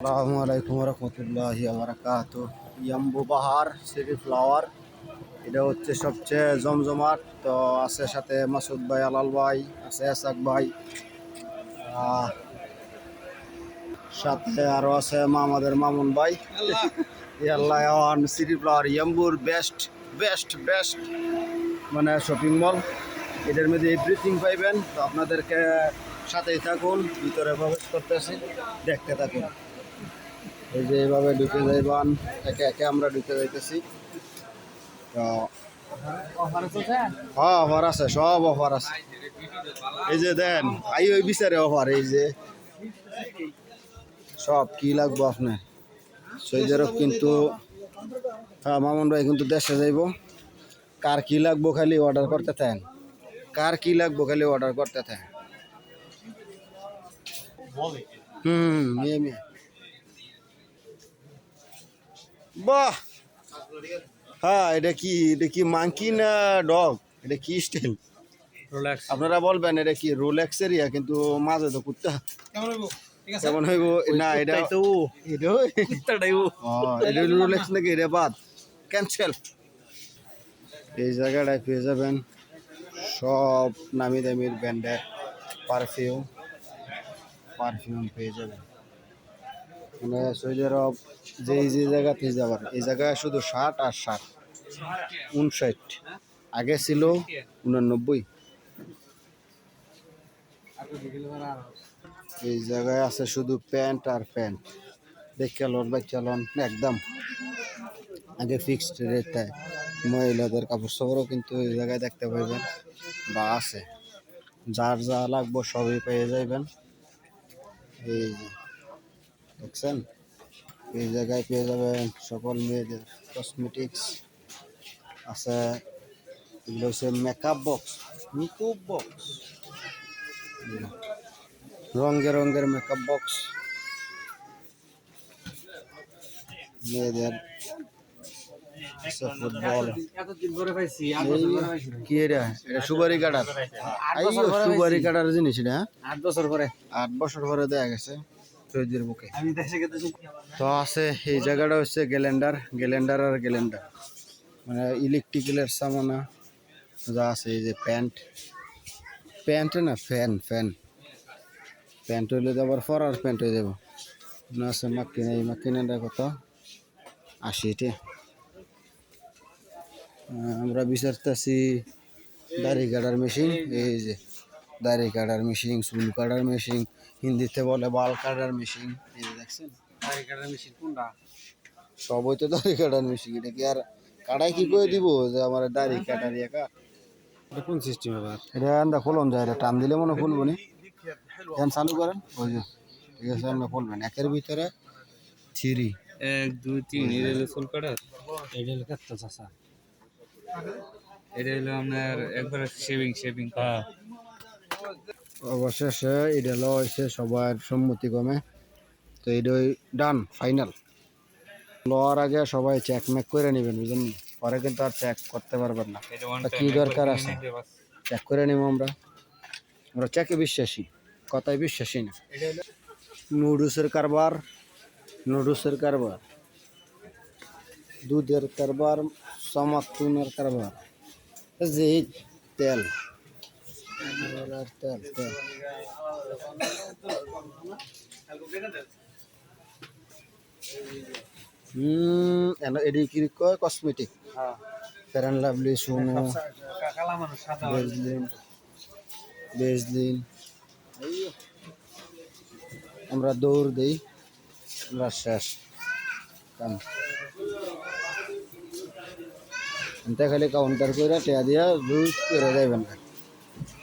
আসসালামু আলাইকুম রহমতুল্লাহি বারাকাত ইয়াম্বু বাহার, সিটি ফ্লাওয়ার, এটা হচ্ছে সবচেয়ে জমজমাট। তো আছে সাথে মাসুদ ভাই, আলাল ভাই, আছে এসাক ভাই সাথে আরও আছে মামাদের মামুন ভাই। ইয়াল্লাহ এখন সিটি ফ্লাওয়ার, ইয়াম্বুর বেস্ট বেস্ট বেস্ট মানে শপিং মল এটার মধ্যে এভরিথিং পাইবেন। তো আপনাদেরকে সাথেই থাকুন, ভিতরে প্রবেশ করতেছি, দেখতে থাকুন। এই যে এইভাবে ঢুকে যাইবান একে একে আমরা ঢুকে যাইতেছি। হ্যাঁ অফার আছে, সব অফার আছে। এই যে দেন, আই ওই বিচারে অফার, এই যে। সব কি লাগবো আপনার সৈদেরও কিন্তু হ্যাঁ মামুন ভাই কিন্তু দেশে যাইব। কার কি লাগবো খালি অর্ডার করতে থাকেন। কার কি লাগবো খালি অর্ডার করতে থাকেন। হুম মেয়ে মেয়ে বাহ। হ্যাঁ এটা কি এটা কি মাংকি না ডগ এটা কি স্টাইল আপনারা বলবেন এটা কি রোলেক্স এরিয়া? কিন্তু মাঝে তো কুত্তা। কেমন হইব? না এটা তো এটা কুত্তাটাই ও ও, এটা রোলেক্স নাকি? এটা বাদ। ক্যান্সেল এই জায়গাটায় পেয়ে যাবেন সব নামি দামির ব্র্যান্ডের পারফিউম পারফিউম পেয়ে যাবেন। মানে সৌদি আরব যে যে জায়গাতে যাবার, এই জায়গায় শুধু ষাট আর ষাট, উনষাট। আগে ছিল উনানব্বই। এই জায়গায় আছে শুধু প্যান্ট আর প্যান্ট। দেখে লোন বাচ্চা লোন, একদম। আগে ফিক্সড রেটটায় মহিলাদের কাপড় সাপড়ও কিন্তু এই জায়গায় দেখতে পাইবেন বা আছে। যার যা লাগবো সবই পেয়ে যাইবেন। এই দেখছেন এই জায়গায় পেয়ে যাবেন সকল মেয়েদের কসমেটিক্স আছে। এগুলো হচ্ছে মেকআপ বক্স মেকআপ বক্স রঙের রঙের মেকআপ বক্স মেয়েদের ফুটবল এতদিন পরে পাইছি এই কি এটা? এটা সুপারি কাটার। আইও সুপারি কাটার জিনিস এটা? আট বছর পরে আট বছর পরে দেয়া গেছে। সৌদির বুকে। তো আছে এই জায়গাটা হচ্ছে গ্যালেন্ডার গ্যালেন্ডার আর গ্যালেন্ডার। মানে ইলেকট্রিক্যালের সামানা যা আছে এই যে প্যান্ট। প্যান্ট না ফ্যান ফ্যান। প্যান্ট হইলে তো আবার ফরার প্যান্ট হয়ে যাব। না আছে মাক্কিনা এই মাক্কিনাটা কত? আশিটে আমরা বিচারতেছি দাড়ি কাটার মেশিন এই যে। দাড়ি কাটার মেশিন চুল কাটার মেশিন হিন্দিতে বলে বাল কাটার মেশিন এই দেখছেন? গাড়ি কাটার মেশিন কোনটা? সবই তো দাড়ি কাটার মেশিন এটা কি আর কাটাই কি করে দিব যে আমার দাড়ি কাটার একা এটা কোন সিস্টেম আবার এটা আমরা খুলন যায় এটা টান দিলে মনে খুলবো নি। ফ্যান চালু করেন ওই যে ঠিক আছে আমরা খুলবেন। একের ভিতরে থ্রি। এক দুই তিন এটা হলো ফুল কাটার? এটা হলো কাটতে চাষা। এটা হলো আপনার একবার শেভিং শেভিং হ্যাঁ। অবশেষে এটা হয়েছে সবার সম্মতি কমে তো এটাই ডান ফাইনাল। লওয়ার আগে সবাই চেক মেক করে নেবেন বুঝলেন? পরে কিন্তু আর চেক করতে পারবেন না। কি দরকার আছে? চেক করে নেব আমরা। আমরা চেকে বিশ্বাসী কথায় বিশ্বাসী না। নুডলসের কারবার নুডলসের কারবার দুধের কারবার সমাতুনের কারবার। যে তেল। তেল তেল তেল হুম এডি কি কয়? কসমেটিক হ্যাঁ। ফেরান লাভলি সুনো বেজলিন বেজলিন আমরা দৌড় দেই আমরা শেষ। কাম। খালি কাউন্টার করে টেয়া দিয়া জুস করে যাইবেন।